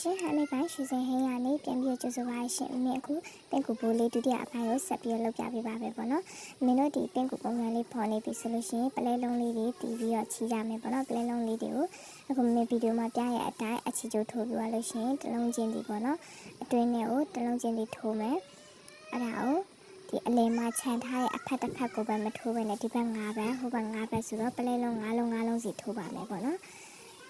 ရှင်ဟမ်းမေပိုင်းရွှေစင်ဟင်းရနေပြန်ပြီးကြိုဆိုပါရှင်အမေအခုပင့်ကူဘိုးလေးဒုတိယအပိုင်းကိုဆက်ပြီးလုပ်ပြပေးပါပဲပေါ့နော်မင်းတို့ဒီပင့်ကူပုံစံလေးပေါ်နေပြီဆိုလို့ရှိရင်ပလဲလုံးလေးတွေတီးပြီးတော့ချီကြမယ်ပေါ့နော်ပလဲလုံးလေးတွေကိုအခုမင်းဗီဒီယိုမှာပြရတဲ့အတိုင်းအချီကျိုးထိုးပြီးသွားလို့ရှိရင်တစ်လုံးချင်းဒီပေါ့နော်အတွင်းနဲ့ကိုတစ်လုံးချင်းဒီထိုးမယ်အဲ့ဒါကိုဒီအလဲမှာခြံထားတဲ့အဖက်တစ်ဖက်ကိုပဲမထိုးဘဲနဲ့ဒီဘက်၅ဘက်ဟိုဘက်၅ဘက်ဆိုတော့ပလဲလုံး၅လုံး၅လုံးစီထိုးပါမယ်ပေါ့နော်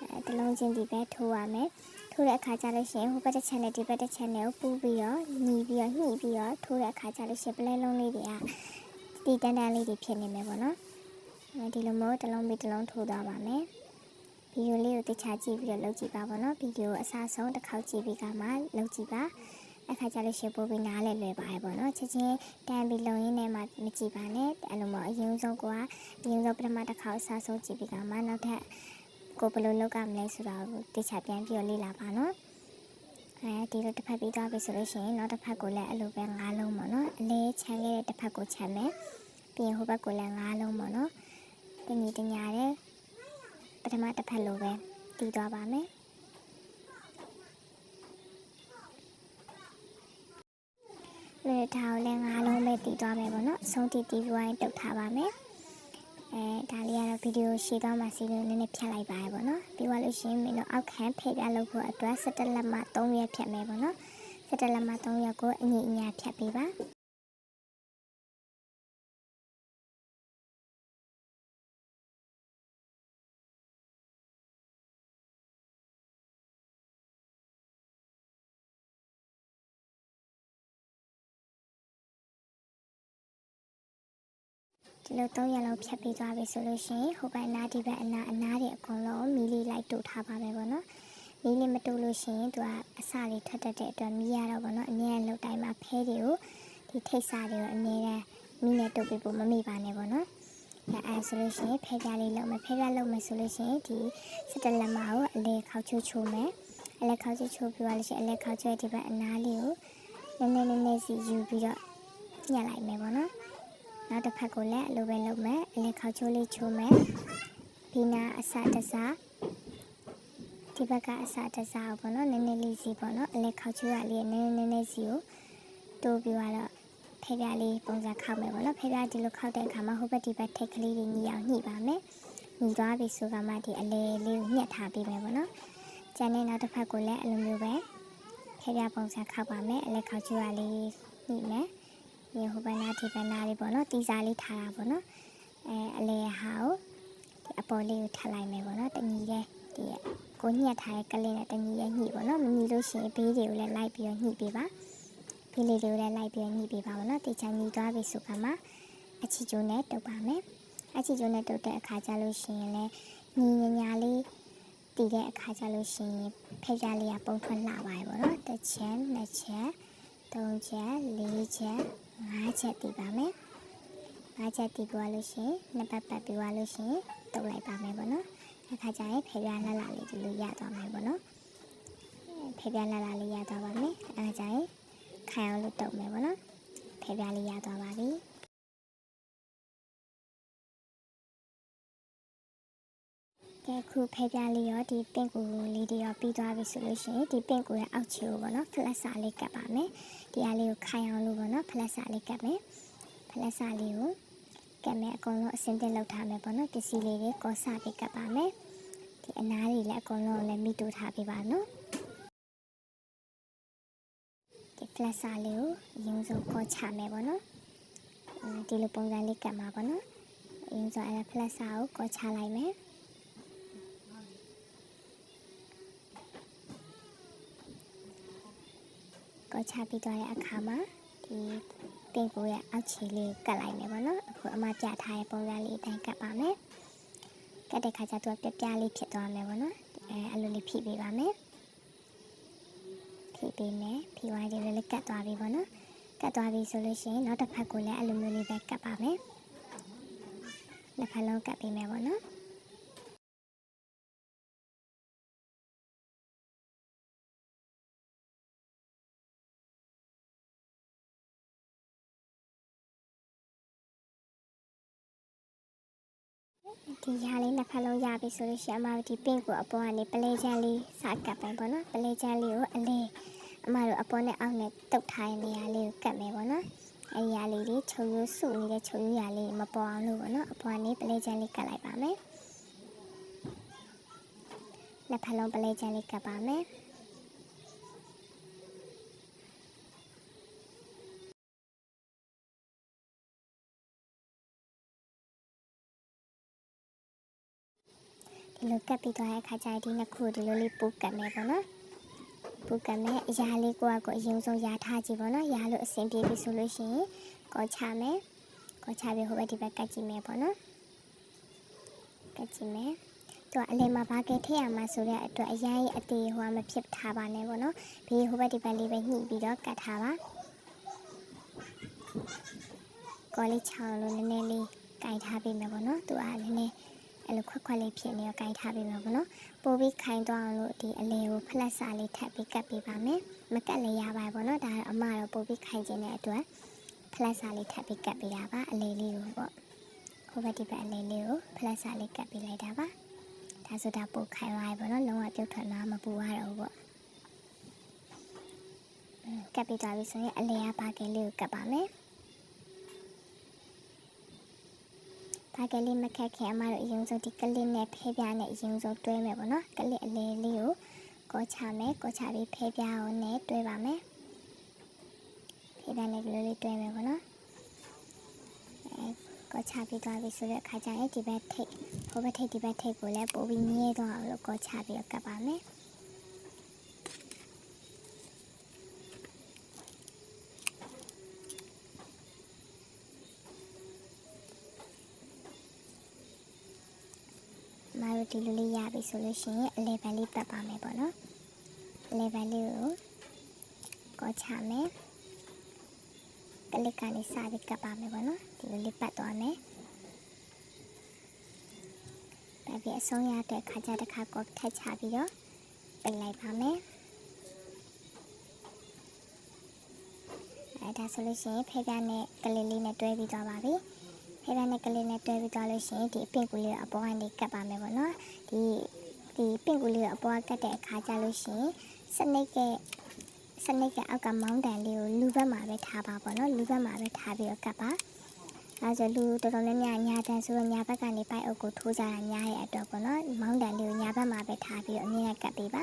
အဲတစ်လုံးချင်းဒီပဲထိုးရမယ် ထိုးတဲ့အခါကျလို့ရှိရင်ဟိုဘက်တစ်ချက်နဲ့ဒီဘက်တစ်ချက်နဲ့ကိုပူးပြီးတော့ညီပြီးတော့ညှိပြီးတော့ထိုးတဲ့အခါကျလို့ရှိရင်ပလဲလုံးလေးတွေကတီတန်းတန်းလေးတွေဖြစ်နေမယ်ပေါ့နော်အဲဒီလိုမျိုးတစ်လုံးပြီးတစ်လုံးထိုးသွားပါမယ်ဗီဒီယိုလေးကိုတခြားကြည့်ပြီးတော့လုပ်ကြည့်ပါပေါ့နော်ဗီဒီယိုအစားဆုံးတစ်ခေါက်ကြည့်ပြီးကမှလုပ်ကြည့်ပါအခါကျလို့ရှိရင်ပို့ပြီးနားလဲလွယ်ပါတယ်ပေါ့နော်ချက်ချင်းတန်ပြီးလုံရင်းနဲ့မှမကြည့်ပါနဲ့အဲ့လိုမျိုးအရင်ဆုံးကအရင်ဆုံးပထမတစ်ခေါက်အစားဆုံးကြည့်ပြီးကမှနောက်ထပ် ကိုဘယ်လိုလုပ်ရမလဲဆိုတာကိုတခြားပြန်ပြီးတော့လေ့လာပါနော်အဲဒီလိုတစ်ဖက်ပြီးသွားပြီဆိုလို့ရှိရင်နောက်တစ်ဖက်ကိုလည်းအဲ့လိုပဲငါးလုံးပေါ့နော်အလဲချမ်းခဲ့တဲ့တစ်ဖက်ကိုချမ်းမယ်ပြီးရင်ဟိုဘက်ကိုလည်းငါးလုံးပေါ့နော်တညီတညာတဲ့ပထမတစ်ဖက်လိုပဲတီးသွားပါမယ်လေထားကိုလည်းငါးလုံးပဲတီးသွားမယ်ပေါ့နော်အဆုံးတီးတီးပြီးရင်တုတ်ထားပါမယ် အဲဒါလေးကတော့ဗီဒီယိုရှည်သွားမှစီလို့နည်းနည်းဖြတ်လိုက်ပါရပေါ့နော်ပြီးသွားလို့ရှိရင်မင်းတို့အောက်ခံဖဲ့ပြလုပ်ဖို့အတွက်17လက်မှ3ရက်ဖြတ်မယ်ပေါ့နော်17လက်မှ3ရက်ကိုအညီအညာဖြတ်ပေးပါ ဒီလို3ရက်လောက်ဖြတ်ပေးသွားပြီဆိုလို့ရှိရင်ဟိုဘက်အနားဒီဘက်အနားအနားတွေအကုန်လုံးမီလီလိုက်တူထားပါမယ်ပေါ့နော်မီးလေးမတူလို့ရှိရင်သူကအစလေးထွက်တတ်တဲ့အတွက်မီးရတော့ဗောနော်အမြဲလောက်တိုင်းမှာဖဲတွေကိုဒီထိတ်စားတွေကိုအမြဲတမ်းမီးနဲ့တုပ်ပြီးဖို့မမေ့ပါနဲ့ဗောနော်အဲအဲဆိုလို့ရှိရင်ဖဲပြားလေးလုံးမယ်ဖဲပြားလုံးမယ်ဆိုလို့ရှိရင်ဒီစတလက်မကိုအလဲခေါက်ချိုးချိုးမယ်အလဲခေါက်ချိုးချိုးပြီးသွားလို့ရှိရင်အလဲခေါက်ချိုးရဲ့ဒီဘက်အနားလေးကိုနည်းနည်းနည်းနည်းစီယူပြီးတော့ညှက်လိုက်မယ်ဗောနော် နောက်တစ်ဖက်ကိုလည်းအလိုပဲလုပ်မယ်အလဲခေါက်ချိုးလေးချိုးမယ်ဒီနာအစတစားဒီဘက်ကအစာတစားပေါ့နော်နည်းနည်းလေးစီပေါ့နော်အလဲခောက်ချူရလေးနည်းနည်းနည်းစီကိုတိုးပြီးတော့ဖေပြလေးပုံစံခောက်မယ်ပေါ့နော်ဖေပြဒီလိုခောက်တဲ့အခါမှာဟိုဘက်ဒီဘက်ထိတ်ကလေးတွေညီအောင်ညှိပါမယ်ညီသွားပြီဆိုကမှဒီအလဲလေးကိုညှက်ထားပေးမယ်ပေါ့နော်ကျန်တဲ့နောက်တစ်ဖက်ကိုလည်းအလိုမျိုးပဲဖေပြပုံစံခောက်ပါမယ်အလဲခောက်ချူရလေးညှိမယ် ဒီဟိုဘက်နာဒီဘက်နာလေးပေါ့နော်တီစာလေးထားတာပေါ့နော်အဲအလဲဟာကိုဒီအပေါ်လေးကိုထပ်လိုက်မယ်ပေါ့နော်တညီတဲ့ဒီကိုညှက်ထားတဲ့ကလေးနဲ့တညီရဲ့ညှိပေါ့နော်မညီလို့ရှိရင်ဘေးတွေကိုလည်းလိုက်ပြီးတော့ညှိပေးပါဘေးလေးတွေကိုလည်းလိုက်ပြီးတော့ညှိပေးပါပေါ့နော်တေချာညှိသွားပြီဆိုကမှအချီကျိုးနဲ့တုပ်ပါမယ်အချီကျိုးနဲ့တုပ်တဲ့အခါကျလို့ရှိရင်လည်းညီညာညာလေးတည်တဲ့အခါကျလို့ရှိရင်ဖေးပြလေးကပုံထွက်လာပါရဲ့ပေါ့နော်တစ်ချက်နှစ်ချက်သုံးချက်လေးချက် ငါးချက်တည်ပါမယ်ငါးချက်တည်ပြီးလို့ရှိရင်နှစ်ပတ်ပတ်ပြီးလို့ရှိရင်တုပ်လိုက်ပါမယ်ပေါ့နော်အခါကျရင်ဖေပြလှလှလေးဒီလိုရသွားမယ်ပေါ့နော်ဖေပြလှလှလေးရသွားပါမယ်အခါကျရင်ခိုင်အောင်လို့တုပ်မယ်ပေါ့နော်ဖေပြလေးရသွားပါပြီ ကဲခုဖေပြလေးရောဒီပင့်ကူလေးတွေရောပြီးသွားပြီဆိုလို့ရှိရင်ဒီပင့်ကူရဲ့အောက်ခြေကိုပေါ့နော်ဖလက်စာလေးကပ်ပါမယ်ဒီအားလေးကိုခိုင်အောင်လို့ပေါ့နော်ဖလက်စာလေးကပ်မယ်ဖလက်စာလေးကိုကပ်မယ်အကုန်လုံးအစင်းတင်လောက်ထားမယ်ပေါ့နော်ပစ္စည်းလေးတွေကောစပြီးကပ်ပါမယ်ဒီအနားတွေလည်းအကုန်လုံးလည်းမိတူထားပေးပါနော်ဒီ flasher လေးကိုအရင်ဆုံးကောချမယ်ပေါ့နော်အဲဒီလိုပုံစံလေးကတ်မှာပေါ့နော်အရင်ဆုံးအဲ့ဒါ flasher ကိုကောချလိုက်မယ် ကောချပြီးတော့တဲ့အခါမှာဒီပင်ကိုရဲ့အောက်ခြေလေးကတ်လိုက်မယ်ပေါ့နော်အခုအမပြထားတဲ့ပုံစံလေးအတိုင်းကတ်ပါမယ်ကတ်တဲ့ခါကျတော့ပြပြလေးဖြစ်သွားမယ်ပေါ့နော်အဲအဲ့လိုလေးဖြည့်ပေးပါမယ်ဖြည့်ပေးမယ်ဖြည့်သွားတယ်လည်းကတ်သွားပြီပေါ့နော်ကတ်သွားပြီဆိုလို့ရှိရင်နောက်တစ်ဖက်ကိုလည်းအဲ့လိုမျိုးလေးပဲကတ်ပါမယ်နှစ်ဖက်လုံးကတ်ပေးမယ်ပေါ့နော် ဒီရာလေးနှစ်ဖက်လုံးရပြီဆိုလို့ရှိရင်အမတို့ဒီ pink ကိုအပေါ်ကနေပလဲချမ်းလေးစကပ်ပိုင်းပေါ့နော်ပလဲချမ်းလေးကိုအလေးအမတို့အပေါ်နဲ့အောက်နဲ့တုတ်ထားတဲ့နေရာလေးကိုကတ်မယ်ပေါ့နော်အဲဒီရာလေးတွေခြုံရိုးစုနေတဲ့ခြုံရိုးရာလေးမပေါ်အောင်လို့ပေါ့နော်အပေါ်ကနေပလဲချမ်းလေးကတ်လိုက်ပါမယ်နှစ်ဖက်လုံးပလဲချမ်းလေးကတ်ပါမယ် ကတ်ပြီးသွားတဲ့အခါကျရင်ဒီနှစ်ခုဒီလိုလေးပိုးကတ်မယ်ပေါ့နော်ပိုးကတ်မယ်အရာလေးကိုကကိုအရင်ဆုံးရာထားကြည့်ပေါ့နော်ရာလို့အဆင်ပြေပြီဆိုလို့ရှိရင်ကောချမယ်ကောချပြီးဟိုဘက်ဒီဘက်ကတ်ကြည့်မယ်ပေါ့နော်ကတ်ကြည့်မယ်သူကအလယ်မှာဘာကဲထည့်ရမှာဆိုတဲ့အတွက်အရင်အသေးဟိုကမဖြစ်ထားပါနဲ့ပေါ့နော်ဘေးဟိုဘက်ဒီဘက်လေးပဲညှိပြီးတော့ကတ်ထားပါကောလေးချောင်းလို့နည်းနည်းလေးကင်ထားပေးမယ်ပေါ့နော်သူကနည်းနည်း အဲ့လိုခွက်ခွက်လေးဖြစ်နေတော့ကင်ထားပေးမယ်ပေါ့နော်ပိုပြီးခိုင်သွားအောင်လို့ဒီအလေကိုဖလက်စာလေးထပ်ပြီးကတ်ပေးပါမယ်မကတ်လည်းရပါဘူးပေါ့နော်ဒါတော့အမတော့ပိုပြီးခိုင်ခြင်းတဲ့အတွက်ဖလက်စာလေးထပ်ပြီးကတ်ပေးတာပါအလေလေးကိုပေါ့ဟိုဘက်ဒီဘက်အလေလေးကိုဖလက်စာလေးကတ်ပေးလိုက်တာပါဒါဆိုဒါပိုခိုင်သွားပြီပေါ့နော်လုံးဝပြုတ်ထွက်လာမပူရတော့ဘူးပေါ့ကပ်ပြီးသွားပြီဆိုရင်အလေကပါကဲလေးကိုကပ်ပါမယ် ဘာကလေးမခက်ခင်အမတို့အရင်ဆုံးဒီကလစ်နဲ့ဖဲပြားနဲ့အရင်ဆုံးတွဲမယ်ပေါ့နော်ကလစ်အလဲလေးကိုကောချမယ်ကောချပြီးဖဲပြားကိုနဲ့တွဲပါမယ်ဖဲပြားနဲ့ဒီလိုလေးတွဲမယ်ပေါ့နော်အဲကောချပြီးသွားပြီဆိုတဲ့အခါကျရင်ဒီဘက်ထိတ်ဟိုဘက်ထိတ်ဒီဘက်ထိတ်ကိုလည်းပို့ပြီးမြဲသွားအောင်လို့ကောချပြီးတော့ကပ်ပါမယ် မတို့ဒီလိုလေးရပြီဆိုလို့ရှိရင်အလဲဘန်လေးပတ်ပါမယ်ပေါ့နော်အလဲဘန်လေးကိုကောချမယ်ကလစ်ကနေစပြီးကပ်ပါမယ်ပေါ့နော်ဒီလိုလေးပတ်သွားမယ်ပတ်ပြီးအဆုံးရတဲ့ခါကျတစ်ခါကောထက်ချပြီးတော့ပိတ်လိုက်ပါမယ်အဲဒါဆိုလို့ရှိရင်ဖေးပြနဲ့ကလေးလေးနဲ့တွဲပြီးသွားပါပြီ ဖေးပြနဲ့ကလေးနဲ့တွဲပြီးသွားလို့ရှိရင်ဒီအပင့်ကူလေးကိုအပေါ်ကနေကပ်ပါမယ်ပေါ့နော်ဒီဒီပင့်ကူလေးကိုအပေါ်ကကပ်တဲ့အခါကျလို့ရှိရင်စနိတ်ကစနိတ်ကအောက်ကမောင်းတန်လေးကိုလူဘက်မှာပဲထားပါပေါ့နော်လူဘက်မှာပဲထားပြီးတော့ကပ်ပါအဲဆိုလူတော်တော်များများညာတန်ဆိုတော့ညာဘက်ကနေပိုက်အုပ်ကိုထိုးကြတာညာရဲ့အတွက်ပေါ့နော်မောင်းတန်လေးကိုညာဘက်မှာပဲထားပြီးတော့အမြဲကပ်ပေးပါ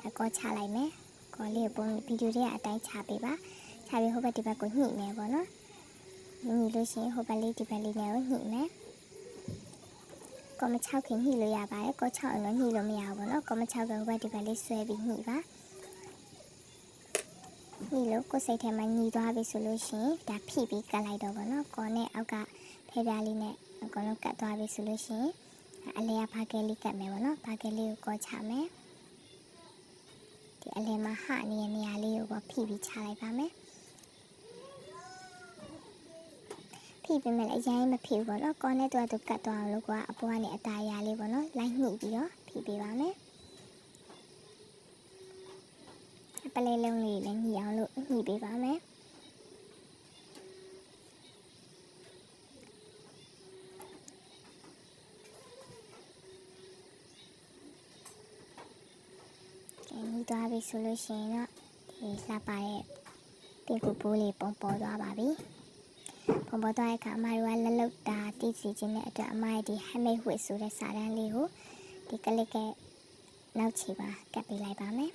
ဒါကောချလိုက်မယ်ကောလေးကိုပုံဗီဒီယိုတွေကအတိုင်းချပေးပါချပြီးဟိုဘက်ဒီဘက်ကိုညှိမယ်ပေါ့နော် ညှိလို့ရှိရင်ဟိုဘက်လေးဒီဘက်လေးနဲ့ကိုညှိမယ်ကောမ6ခင်ညှိလို့ရပါတယ်ကော6အောင်လို့ညှိလို့မရဘူးပေါ့နော်ကောမ6ကဟိုဘက်ဒီဘက်လေးဆွဲပြီးညှိပါညှိလို့ကိုယ်စိတ်ထဲမှာညှိသွားပြီဆိုလို့ရှိရင်ဒါဖိပြီးကတ်လိုက်တော့ပေါ့နော်ကောနဲ့အောက်ကဖဲပြားလေးနဲ့အကုန်လုံးကတ်သွားပြီဆိုလို့ရှိရင်အလဲကဘာကဲလေးကတ်မယ်ပေါ့နော်ဘာကဲလေးကိုကောချမယ်ဒီအလဲမှာဟနေတဲ့နေရာလေးကိုပေါ့ဖိပြီးချလိုက်ပါမယ် ဖိပေးမယ်လည်းအရင်မဖိဘူးပေါ့နော်ကောနဲ့တော့သူကတ်သွားအောင်လို့ကအပေါ်ကနေအตาရလေးပေါ့နော်လိုက်ညှိပြီးတော့ဖိပေးပါမယ်ပလဲလုံးလေးလည်းညှိအောင်လို့ညှိပေးပါမယ်ကဲညှိသွားပြီဆိုလို့ရှိရင်တော့ဒီလှပတဲ့ပင်ကူပိုးလေးပုံပေါ်သွားပါပြီ ပုံပေါ်သွားတဲ့အခါအမတို့ကလက်လုတ်တာတိစီခြင်းတဲ့အတွက်အမရဲ့ဒီ handmade wig ဆိုတဲ့စာတန်းလေးကိုဒီကလစ်ကနောက်ချီပါကပ်ပေးလိုက်ပါမယ်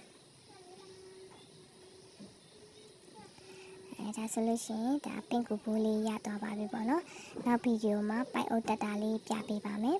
အဲဒါဆိုလို့ရှိရင်ဒါပင်ကူပိုးလေးရသွားပါပြီပေါ့နော်နောက်ဗီဒီယိုမှာပိုက်အုပ်တက်တာလေးပြပေးပါမယ်